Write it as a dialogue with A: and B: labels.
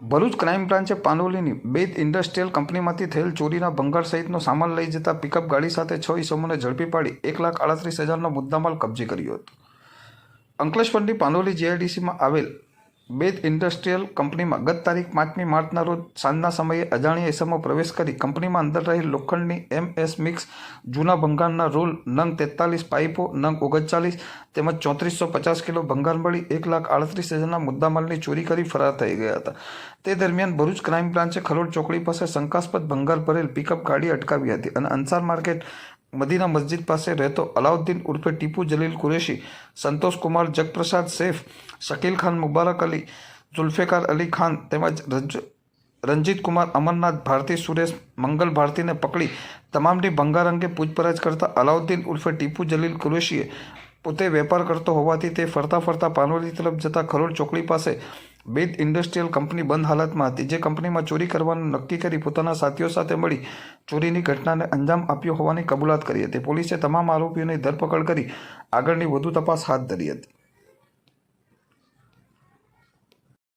A: Bharuch crime બ્રાન્ચે પાનોલીની બે industrial કંપનીમાંથી થયેલ ચોરીના ભંગાર સહિતનો સામાન લઈ જતા પિકઅપ ગાડી સાથે છ ઇસમોને ઝડપી પાડી એક લાખ આડત્રીસ હજારનો મુદ્દામાલ કબજે કર્યો હતો. અંકલેશ્વરની પાનોલી જીઆઈડીસીમાં આવેલ બેદ ઇન્ડસ્ટ્રીયલ કંપનીમાં ગત તારીખ પાંચમી માર્ચના રોજ સાંજના સમયે અજાણ્યા એસમો પ્રવેશ કરી કંપનીમાં અંદર રહેલ લોખંડની એમ એસ મિક્સ જૂના ભંગારના રોલ નંગ તેતાલીસ પાઇપો, નંગ ઓગણચાલીસ તેમજ ચોત્રીસો પચાસ કિલો ભંગાર મળી એક લાખ આડત્રીસ હજારના મુદ્દામાલની ચોરી કરી ફરાર થઈ ગયા હતા. તે દરમિયાન ભરૂચ ક્રાઇમ બ્રાન્ચે ખરોડ ચોકડી પાસે શંકાસ્પદ ભંગાર ભરેલ પિકઅપ ગાડી અટકાવી હતી અને અંસાર માર્કેટ મદીના મસ્જિદ પાસે રહેતો અલાઉદ્દીન ઉર્ફે ટીપુ જલીલ કુરેશી, સંતોષ કુમાર, જગપ્રસાદ શેફ શકીલ ખાન, મુબારક અલી, ઝુલ્ફેકાર અલી ખાન તેમજ રજ, રંજીત કુમાર, અમરનાથ ભારતી, સુરેશ, મંગલ ભારતીને પકડી તમામની ભંગાર અંગે પૂછપરછ કરતા અલાઉદ્દીન ઉર્ફે ટીપુ જલીલ કુરેશીએ પોતે વેપાર કરતો હોવાથી તે ફરતા ફરતા પાનોલી તરફ જતા ખરોડ ચોકડી પાસે બેદ ઇન્ડસ્ટ્રીયલ કંપની બંધ હાલતમાં હતી, જે કંપનીમાં ચોરી કરવાનું નક્કી કરી પોતાના સાથીઓ સાથે મળી ચોરીની ઘટનાને અંજામ આપ્યો હોવાની કબૂલાત કરી હતી. પોલીસે તમામ આરોપીઓની ધરપકડ કરી આગળની વધુ તપાસ હાથ ધરી હતી.